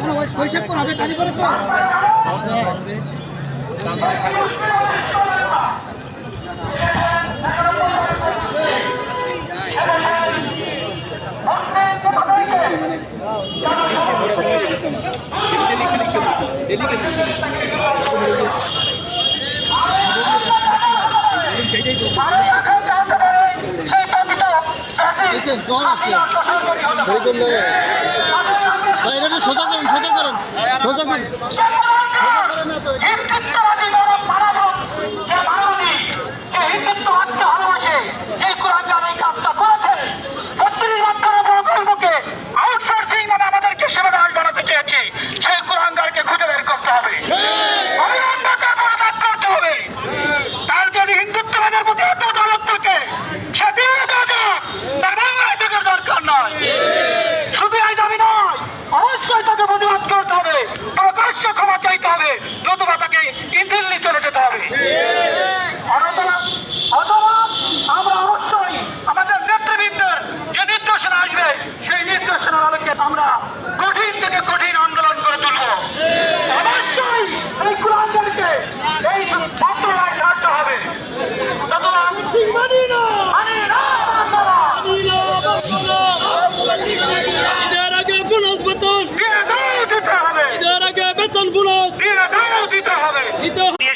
মানে ওই শৈশব কোন হবে তালি পরে তো এসে জ্বর আসে। সেই জন্য ভাই এটা সোজা করুন সোজা করুন। সোজা করুন।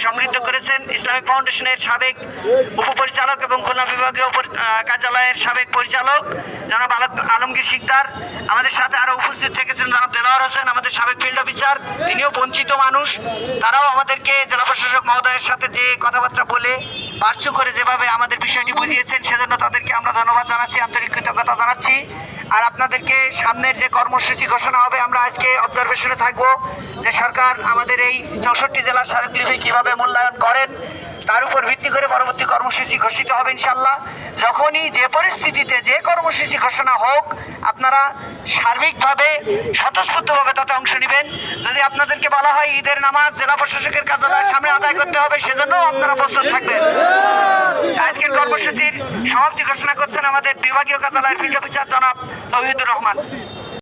সমৃদ্ধ করেছেন ইসলামিক ফাউন্ডেশনের সাবেক উপপরিচালক এবং খুলনা বিভাগীয় কার্যালয়ের সাবেক পরিচালক, জনাব আলমগীর শিকদার। আমাদের সাথে আরও উপস্থিত থেকেছেন জনাব দেলোয়ার হোসেন, আমাদের সাবেক ফিল্ড অফিসার তিনিও বঞ্চিত মানুষ। তারাও আমাদেরকে জেলা প্রশাসক মহোদয়ের সাথে যে কথাবার্তা বলে পার্শ্ব করে যেভাবে আমাদের বিষয়টি বুঝিয়েছেন, সেজন্য তাদেরকে আমরা ধন্যবাদ জানাচ্ছি আন্তরিক কৃতজ্ঞতা জানাচ্ছি। আর আপনাদেরকে সামনের যে কর্মসূচি ঘোষণা হবে, আমরা আজকে অবজারভেশনে থাকব যে সরকার আমাদের এই চৌষট্টি জেলার সড়কগুলিকে কীভাবে মূল্যায়ন করেন, তার উপর ভিত্তি করে পরবর্তী কর্মসূচি ঘোষিত হবে ইনশাল্লাহ যখনই যে পরিস্থিতিতে যে ঘোষণা হোক, আপনারা সার্বিকভাবে স্বতঃস্ফূর্তভাবে তাতে অংশ নেবেন। যদি আপনাদেরকে বলা হয় ঈদের নামাজ জেলা প্রশাসকের কার্যালয়ের সামনে আদায় করতে হবে, সেজন্য আপনারা প্রস্তুত থাকবেন। আজকের কর্মসূচির সমাপ্তি ঘোষণা করছেন আমাদের বিভাগীয় কার্যালয়ের ফিল্ড অফিসার জনাব তহিদুর রহমান।